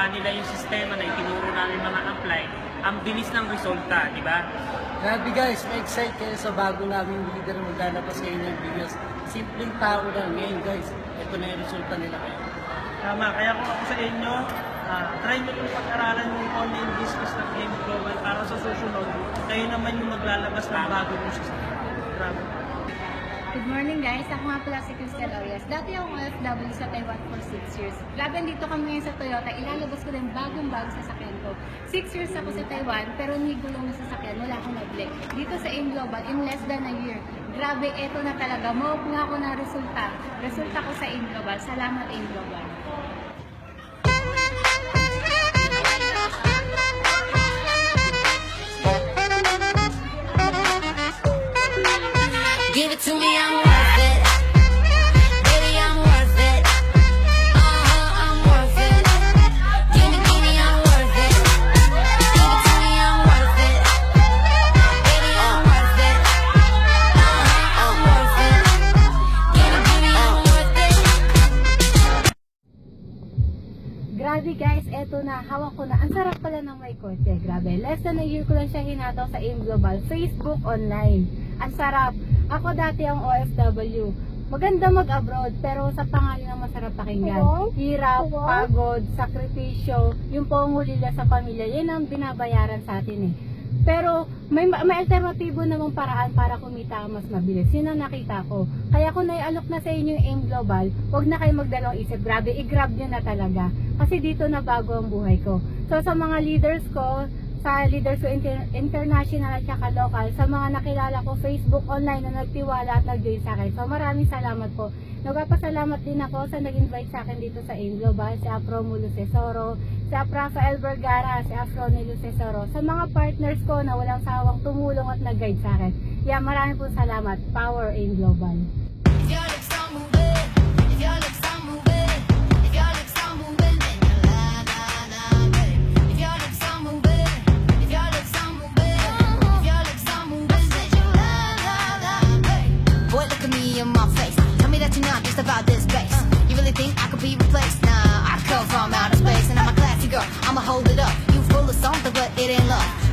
ginawa nila yung sistema na itinuro namin mga apply, ang bilis ng resulta, di ba? Grabe guys, ma-excite kayo sa bago naming leader maglalabas kayo ng videos. Simpleng tao lang ngayon guys. Ito na yung resulta nila kayo. Tama, kaya kung ako sa inyo, ah, try nyo yung pag-aralan yung online business ng Game Global para sa susunod, kayo naman yung maglalabas ng bago yung system. Grabe. Good morning guys, ako nga pala si Crystal Orias. Dati akong OFW sa Taiwan for 6 years. Grabe dito kami ngayon sa Toyota, ilalabas ko din bagong bagong sasakyan ko. 6 years ako sa Taiwan, pero hindi gulong na sasakyan, wala akong nabili. Dito sa AIM Global, in less than a year, grabe, eto na talaga. Mawag nga ako ng resulta. Resulta ko sa AIM Global. Salamat AIM Global. Grabe guys, eto na, hawak ko na. Ang sarap pala ng may kotse, grabe. Less than a year ko lang siya hinataw sa AIM Global, Facebook online. Ang sarap. Ako dati ang OFW. Maganda mag-abroad, pero sa pangalan ng masarap pakinggan. Hirap, pagod, sakripisyo, yung pangulila sa pamilya, yan ang binabayaran sa atin eh. Pero may, may alternatibo namang paraan para kumita mas mabilis. Yun ang nakita ko. Kaya kung naialok na sa inyo yung AIM Global, huwag na kayo magdalawang isip. Grabe, i-grab nyo na talaga. Kasi dito na bago ang buhay ko. So sa mga leaders ko, sa leaders ko inter- international at saka local, sa mga nakilala ko Facebook online na nagtiwala at nag-join sa akin. So maraming salamat po. Nagpapasalamat din ako sa nag-invite sa akin dito sa AIM Global, si Afro Mulo Cesoro, si Rafael Vergara, si Afro Nilo Cesoro, sa mga partners ko na walang sawang tumulong at nag-guide sa akin. Kaya maraming po salamat. Power AIM Global. In my face. Tell me that you're not just about this bass. You really think I could be replaced? Nah, I come from outer space and I'm a classy girl. I'ma hold it up. You full of something, but it ain't love.